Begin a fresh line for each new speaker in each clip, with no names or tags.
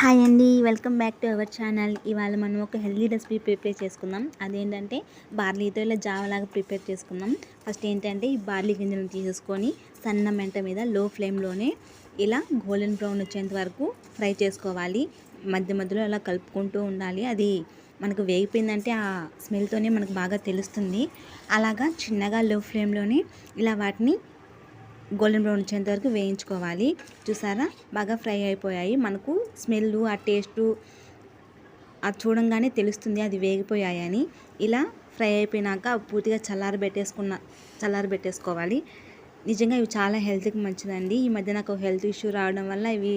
Hi అండి welcome back to our channel. ఇవాళ మనం ఒక హెల్దీ రెసిపీ ప్రిపేర్ చేసుకుందాం. అదేంటంటే బార్లీతో ఇలా జావలాగా ప్రిపేర్ చేసుకుందాం. ఫస్ట్ ఏంటంటే ఈ బార్లీ గింజలను తీసేసుకొని సన్న మెంట మీద లో ఫ్లేమ్లోనే ఇలా గోల్డెన్ బ్రౌన్ వచ్చేంత వరకు ఫ్రై చేసుకోవాలి. మధ్య మధ్యలో అలా కలుపుకుంటూ ఉండాలి. అది మనకు వేగిపోయిందంటే ఆ స్మెల్తోనే మనకు బాగా తెలుస్తుంది. అలాగా చిన్నగా లో ఫ్లేమ్లోనే ఇలా వాటిని గోల్డెన్ బ్రౌన్ వచ్చేంత వరకు వేయించుకోవాలి. చూసారా? బాగా ఫ్రై అయిపోయాయి. మనకు స్మెల్ ఆ టేస్టు అది చూడంగానే తెలుస్తుంది అది వేగిపోయాయని ఇలా ఫ్రై అయిపోయినాక పూర్తిగా చల్లారి పెట్టేసుకున్న చల్లారి పెట్టేసుకోవాలి నిజంగా ఇవి చాలా హెల్త్కి మంచిదండి. ఈ మధ్య నాకు హెల్త్ ఇష్యూ రావడం వల్ల ఇవి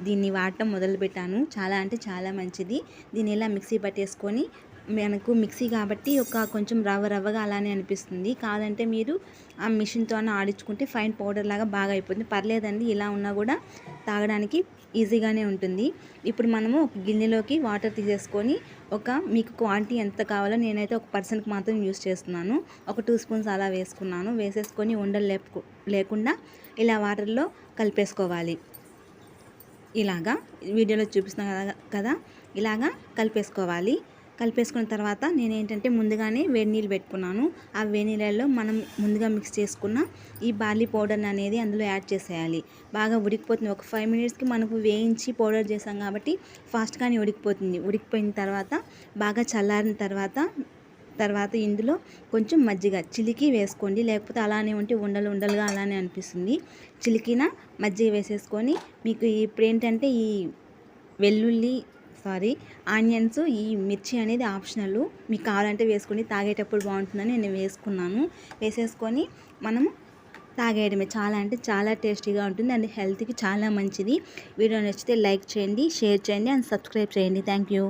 దీన్ని వాడటం మొదలుపెట్టాను. చాలా అంటే చాలా మంచిది. దీన్ని ఇలా మిక్సీ పట్టేసుకొని మనకు మిక్సీ కాబట్టి ఒక కొంచెం రవ్వ రవ్వగా అలానే అనిపిస్తుంది. కాదంటే మీరు ఆ మిషన్తో ఆడించుకుంటే ఫైన్ పౌడర్ లాగా బాగా అయిపోతుంది. పర్లేదండి ఇలా ఉన్నా కూడా తాగడానికి ఈజీగానే ఉంటుంది. ఇప్పుడు మనము ఒక గిన్నెలోకి వాటర్ తీసేసుకొని ఒక మీకు క్వాంటిటీ ఎంత కావాలో నేనైతే ఒక పర్సన్కి మాత్రం యూస్ చేస్తున్నాను. ఒక టూ స్పూన్స్ అలా వేసుకున్నాను. వేసేసుకొని ఉండలు లేపు లేకుండా ఇలా వాటర్లో కలిపేసుకోవాలి. ఇలాగా వీడియోలో చూపిస్తున్నాను కదా? ఇలాగా కలిపేసుకోవాలి. కలిపేసుకున్న తర్వాత నేను ఏంటంటే ముందుగానే వేడి నీళ్ళు పెట్టుకున్నాను. ఆ వేడి నీళ్ళల్లో మనం ముందుగా మిక్స్ చేసుకున్న ఈ బార్లీ పౌడర్ అనేది అందులో యాడ్ చేసేయాలి. బాగా ఉడికిపోతుంది. ఒక ఫైవ్ మినిట్స్కి మనకు వేయించి పౌడర్ చేసాం కాబట్టి ఫాస్ట్గానే ఉడికిపోతుంది. ఉడికిపోయిన తర్వాత బాగా చల్లారిన తర్వాత తర్వాత ఇందులో కొంచెం మజ్జిగ చిలికి వేసుకోండి. లేకపోతే అలానే ఉంటే ఉండలు ఉండలుగా అలానే అనిపిస్తుంది. చిలికిన మజ్జిగ వేసేసుకొని మీకు ఇప్పుడు ఏంటంటే ఈ వెల్లుల్లి సారీ ఆనియన్స్ ఈ మిర్చి అనేది ఆప్షనల్. మీకు కావాలంటే వేసుకొని తాగేటప్పుడు బాగుంటుందని నేను వేసుకున్నాను. వేసేసుకొని మనము తాగేయడమే. చాలా అంటే చాలా టేస్టీగా ఉంటుంది అండ్ హెల్త్కి చాలా మంచిది. వీడియో నచ్చితే లైక్ చేయండి షేర్ చేయండి అండ్ సబ్స్క్రైబ్ చేయండి. Thank you.